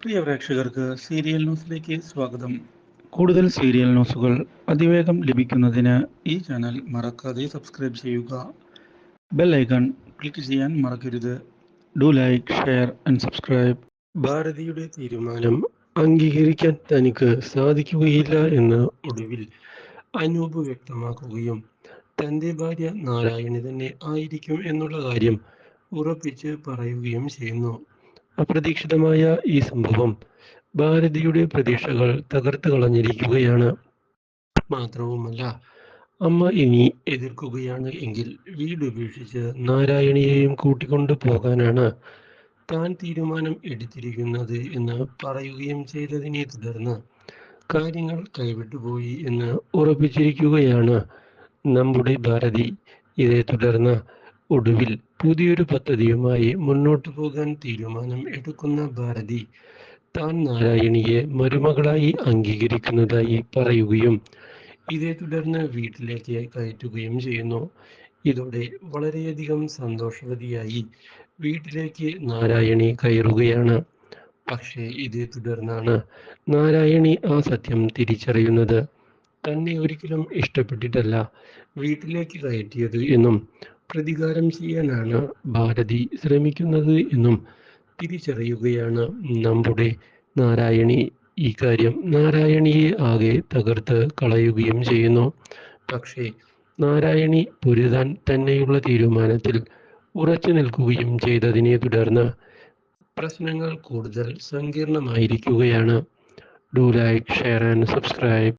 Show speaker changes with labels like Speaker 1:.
Speaker 1: പ്രിയ പ്രേക്ഷകർക്ക് സീരിയൽ ന്യൂസിലേക്ക് സ്വാഗതം. കൂടുതൽ സീരിയൽ ന്യൂസുകൾ അതിവേഗം ലഭിക്കുന്നതിന് ഈ ചാനൽ മറക്കാതെ സബ്സ്ക്രൈബ് ചെയ്യുക. ബെൽ ഐക്കൺ ക്ലിക്ക് ചെയ്യാൻ മറക്കരുത്. Do like share and subscribe.
Speaker 2: ഭാരതിയുടെ തീരുമാനം അംഗീകരിക്കാൻ തനിക്ക് സാധിക്കുകയില്ല എന്ന് ഒടുവിൽ അനൂപ് വ്യക്തമാക്കുകയും തന്റെ ഭാര്യ നാരായണി തന്നെ ആയിരിക്കും എന്നുള്ള കാര്യം ഉറപ്പിച്ച് പറയുകയും ചെയ്യുന്നു. അപ്രതീക്ഷിതമായ ഈ സംഭവം ഭാരതിയുടെ പ്രതീക്ഷകൾ തകർത്ത് കളഞ്ഞിരിക്കുകയാണ്. മാത്രവുമല്ല അമ്മ ഇനി എതിർക്കുകയാണ് എങ്കിൽ വീട് ഉപേക്ഷിച്ച് നാരായണിയെയും കൂട്ടിക്കൊണ്ടു പോകാനാണ് താൻ തീരുമാനം എടുത്തിരിക്കുന്നത് എന്ന് പറയുകയും ചെയ്തതിനെ തുടർന്ന് കാര്യങ്ങൾ കൈവിട്ടുപോയി എന്ന് ഉറപ്പിച്ചിരിക്കുകയാണ് നമ്മുടെ ഭാരതി. ഇതേ തുടർന്ന് ഒടുവിൽ പുതിയൊരു പദ്ധതിയുമായി മുന്നോട്ടു പോകാൻ തീരുമാനം എടുക്കുന്ന ഭാരതി താൻ നാരായണിയെ മരുമകളായി അംഗീകരിക്കുന്നതായി പറയുകയും ഇതേ തുടർന്ന് വീട്ടിലേക്ക് കയറ്റുകയും ചെയ്യുന്നു. ഇതോടെ വളരെയധികം സന്തോഷവതിയായി വീട്ടിലേക്ക് നാരായണി കയറുകയാണ്. പക്ഷേ ഇതേ തുടർന്നാണ് നാരായണി ആ സത്യം തിരിച്ചറിയുന്നത്. തന്നെ ഒരിക്കലും ഇഷ്ടപ്പെട്ടിട്ടല്ല വീട്ടിലേക്ക് കയറ്റിയത് എന്നും പ്രതികാരം ചെയ്യാനാണ് ഭാരതി ശ്രമിക്കുന്നത് എന്നും തിരിച്ചറിയുകയാണ് നമ്മുടെ നാരായണി. ഈ കാര്യം നാരായണിയെ ആകെ തകർത്ത് കളയുകയും ചെയ്യുന്നു. പക്ഷേ നാരായണി പൊരുതാൻ തന്നെയുള്ള തീരുമാനത്തിൽ ഉറച്ചു നിൽക്കുകയും ചെയ്തതിനെ തുടർന്ന് പ്രശ്നങ്ങൾ കൂടുതൽ സങ്കീർണമായിരിക്കുകയാണ്. Do like share and subscribe